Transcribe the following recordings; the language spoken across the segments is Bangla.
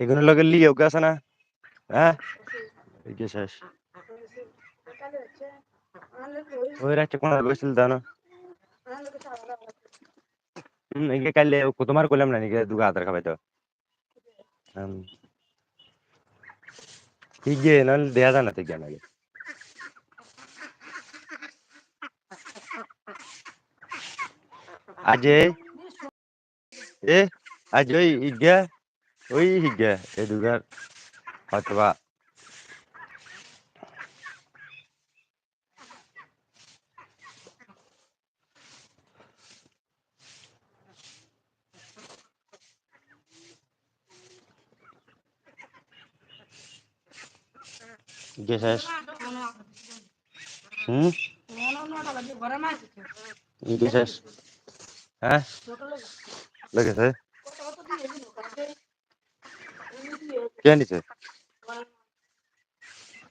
এগুলোর লগে লিও আছে না? হ্যাঁ? শেষ। ওই রাখছে কাইলে তোমার কইলাম না নিকে দুগা হাতের খাবাই তো। হিগে নল দেয়া জানা তো জ্ঞান আগে। Ajay. Eh, Ajay Iga. Oi Iga, ya juga. Pak coba. Iga saya. Hmm? Iga saya. হ্যাঁ? লেগেছে কে নিছে?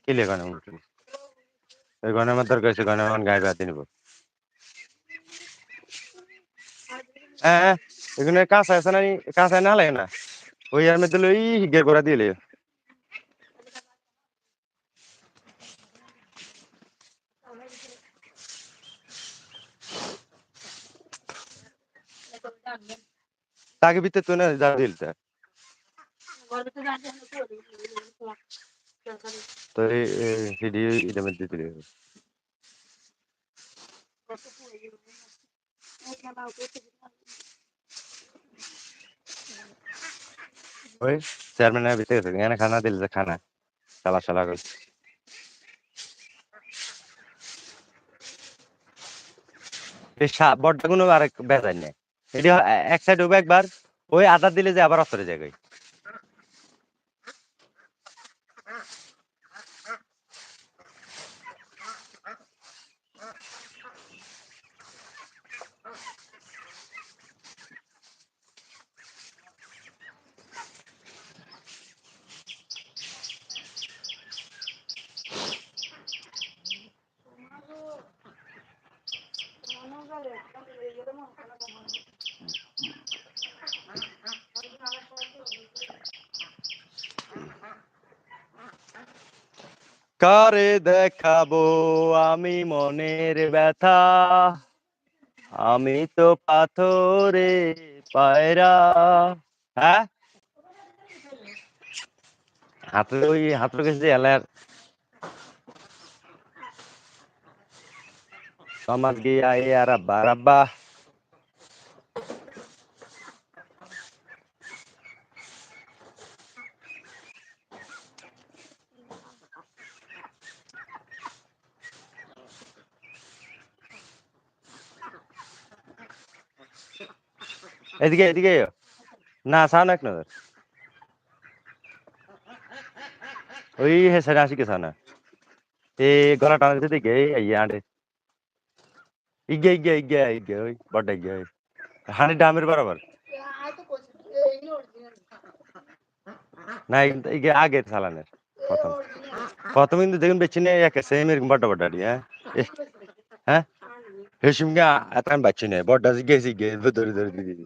কি লে গানে ওই গানে আমার দরকার আছে গানে আমার গায়ে বাদ নিব। হ্যাঁ এখানে কাঁচা আছে না কাঁচা না লাগে না? ওই আর মধ্যে ওই হিগের তাকে ভিতরে তো না যা দিলতে তো এই হিডি এটা মধ্যে দিলে ওই চেয়ারম্যানের ভিতরে গেছে এখানে খানা দিল যে খানা, সালা সালা করে। এই বড্ডা কোনো আর বেজার নেই এটি এক সাইড হবে একবার ওই আদা দিলে যে আবার অস্তরে যায় কারে দেখাবো আমি মনের ব্যথা? আমি তো পাথরে পায়রা। হ্যাঁ? হাতে ওই, হাতের কাছে এলার। সমাজ গিয়া এ আর আব্বা এদিকে এদিকে না সাউন্ড এক নজর ওই হে সাইড আসি কে সানা এ গলা টানা দিতে দিকে এই আন্ডে ইগে ইগে ইগে ইগে ওই বড় ইগে ওই হানি ডামের বরাবর না ইগে আগে চালানের প্রথম প্রথম কিন্তু দেখুন বেশি নেই একে সেম এরকম বড় বড় হ্যাঁ হ্যাঁ হেসিম গা এতক্ষণ বাচ্চি নেই বড় জিগে জিগে ধরে ধরে দিদি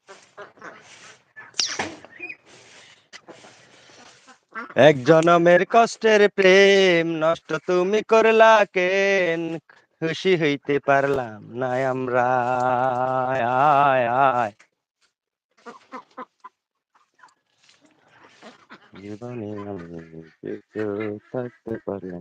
এক জনমের কষ্টের প্রেম নষ্ট তুমি করলা কেন? খুশি হইতে পারলাম না আমরা। আয় আয় জীবনে আমি থাকতে পারলাম